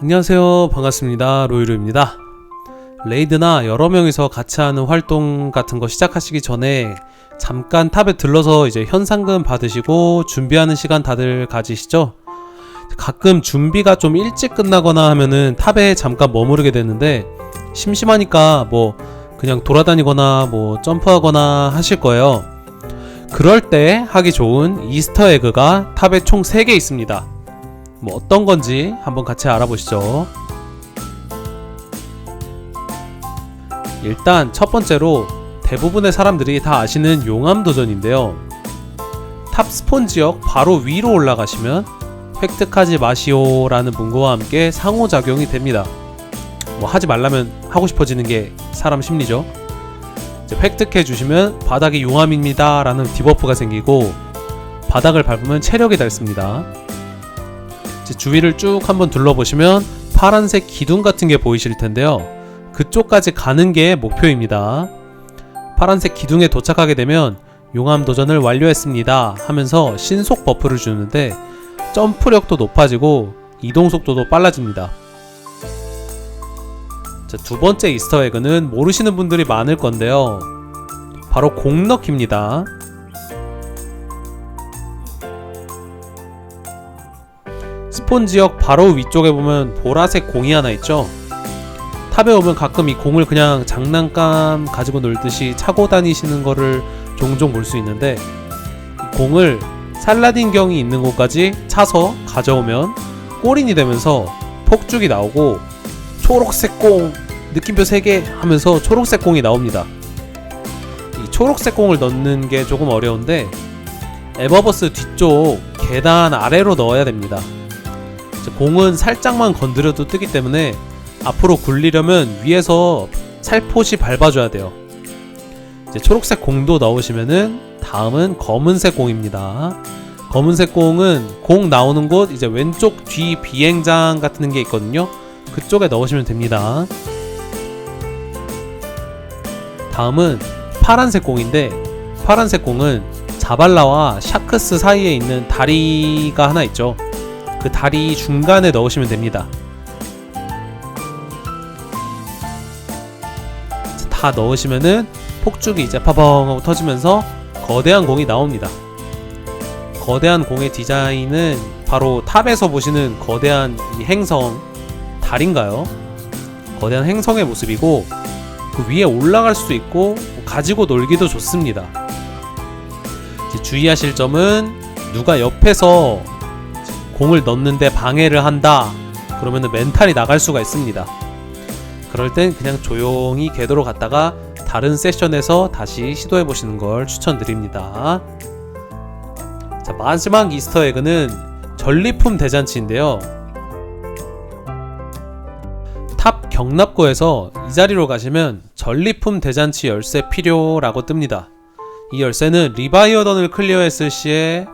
안녕하세요. 반갑습니다. 로이루입니다. 레이드나 여러 명이서 같이 하는 활동 같은 거 시작하시기 전에 잠깐 탑에 들러서 이제 현상금 받으시고 준비하는 시간 다들 가지시죠? 가끔 준비가 좀 일찍 끝나거나 하면은 탑에 잠깐 머무르게 되는데 심심하니까 뭐 그냥 돌아다니거나 뭐 점프하거나 하실 거예요. 그럴 때 하기 좋은 이스터 에그가 탑에 총 3개 있습니다. 뭐 어떤 건지 한번 같이 알아보시죠. 일단 첫 번째로 대부분의 사람들이 다 아시는 용암 도전인데요. 탑 스폰 지역 바로 위로 올라가시면 획득하지 마시오라는 문구와 함께 상호작용이 됩니다. 뭐 하지 말라면 하고 싶어지는 게 사람 심리죠. 획득해 주시면 바닥이 용암입니다라는 디버프가 생기고 바닥을 밟으면 체력이 닳습니다. 이제 주위를 쭉 한번 둘러보시면 파란색 기둥 같은 게 보이실 텐데요. 그쪽까지 가는 게 목표입니다. 파란색 기둥에 도착하게 되면 용암 도전을 완료했습니다 하면서 신속 버프를 주는데 점프력도 높아지고 이동 속도도 빨라집니다. 자, 두 번째 이스터 에그는 모르시는 분들이 많을 건데요. 바로 공 넣기입니다. 스폰 지역 바로 위쪽에 보면 보라색 공이 하나 있죠. 탑에 오면 가끔 이 공을 그냥 장난감 가지고 놀듯이 차고 다니시는 거를 종종 볼 수 있는데 이 공을 살라딘 경이 있는 곳까지 차서 가져오면 골인이 되면서 폭죽이 나오고 초록색 공 느낌표 3개 하면서 초록색 공이 나옵니다. 이 초록색 공을 넣는 게 조금 어려운데 에버버스 뒤쪽 계단 아래로 넣어야 됩니다. 공은 살짝만 건드려도 뜨기 때문에 앞으로 굴리려면 위에서 살포시 밟아줘야 돼요. 이제 초록색 공도 넣으시면은 다음은 검은색 공입니다. 검은색 공은 공 나오는 곳 이제 왼쪽 뒤 비행장 같은 게 있거든요. 그쪽에 넣으시면 됩니다. 다음은 파란색 공인데 파란색 공은 자발라와 샤크스 사이에 있는 다리가 하나 있죠. 그 다리 중간에 넣으시면 됩니다. 다 넣으시면은 폭죽이 이제 파펑 하고 터지면서 거대한 공이 나옵니다. 거대한 공의 디자인은 바로 탑에서 보시는 거대한 이 행성 달인가요? 거대한 행성의 모습이고 그 위에 올라갈 수도 있고 가지고 놀기도 좋습니다. 주의하실 점은 누가 옆에서 공을 넣는데 방해를 한다. 그러면은 멘탈이 나갈 수가 있습니다. 그럴 땐 그냥 조용히 궤도로 갔다가 다른 세션에서 다시 시도해 보시는 걸 추천드립니다. 자, 마지막 이스터 에그는 전리품 대잔치인데요. 탑 경납고에서 이 자리로 가시면 전리품 대잔치 열쇠 필요라고 뜹니다. 이 열쇠는 리바이어던을 클리어했을 시에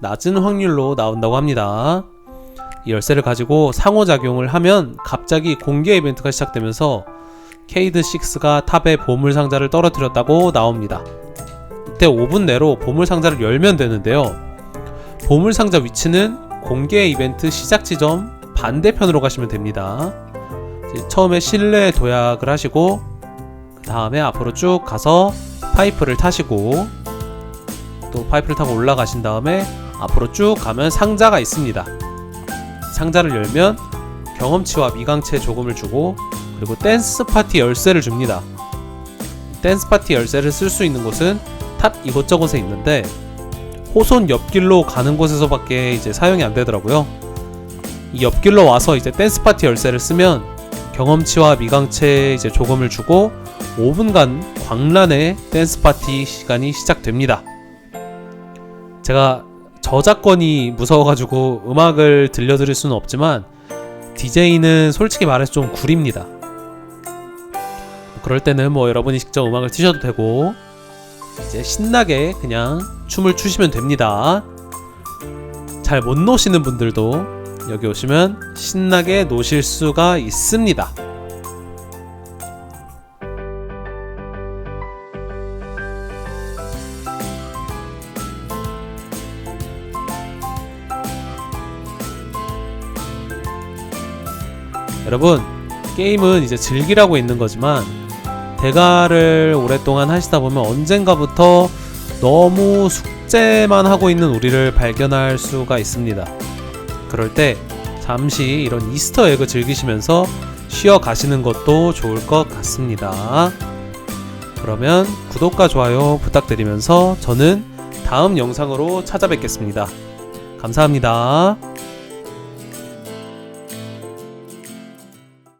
낮은 확률로 나온다고 합니다. 이 열쇠를 가지고 상호작용을 하면 갑자기 공개 이벤트가 시작되면서 케이드 6가 탑에 보물 상자를 떨어뜨렸다고 나옵니다. 이때 5분 내로 보물 상자를 열면 되는데요. 보물 상자 위치는 공개 이벤트 시작 지점 반대편으로 가시면 됩니다. 처음에 실내 도약을 하시고 그 다음에 앞으로 쭉 가서 파이프를 타시고 또 파이프를 타고 올라가신 다음에 앞으로 쭉 가면 상자가 있습니다. 상자를 열면 경험치와 미강체 조금을 주고 그리고 댄스 파티 열쇠를 줍니다. 댄스 파티 열쇠를 쓸 수 있는 곳은 탑 이곳저곳에 있는데 호손 옆길로 가는 곳에서밖에 이제 사용이 안 되더라고요. 이 옆길로 와서 이제 댄스 파티 열쇠를 쓰면 경험치와 미강체 이제 조금을 주고 5분간 광란의 댄스 파티 시간이 시작됩니다. 제가 저작권이 무서워가지고 음악을 들려드릴 수는 없지만 DJ는 솔직히 말해서 좀 구립니다. 그럴 때는 뭐 여러분이 직접 음악을 트셔도 되고 이제 신나게 그냥 춤을 추시면 됩니다. 잘 못 노시는 분들도 여기 오시면 신나게 노실 수가 있습니다. 여러분, 게임은 이제 즐기라고 있는 거지만 대가를 오랫동안 하시다 보면 언젠가부터 너무 숙제만 하고 있는 우리를 발견할 수가 있습니다. 그럴 때 잠시 이런 이스터 에그 즐기시면서 쉬어 가시는 것도 좋을 것 같습니다. 그러면 구독과 좋아요 부탁드리면서 저는 다음 영상으로 찾아뵙겠습니다. 감사합니다.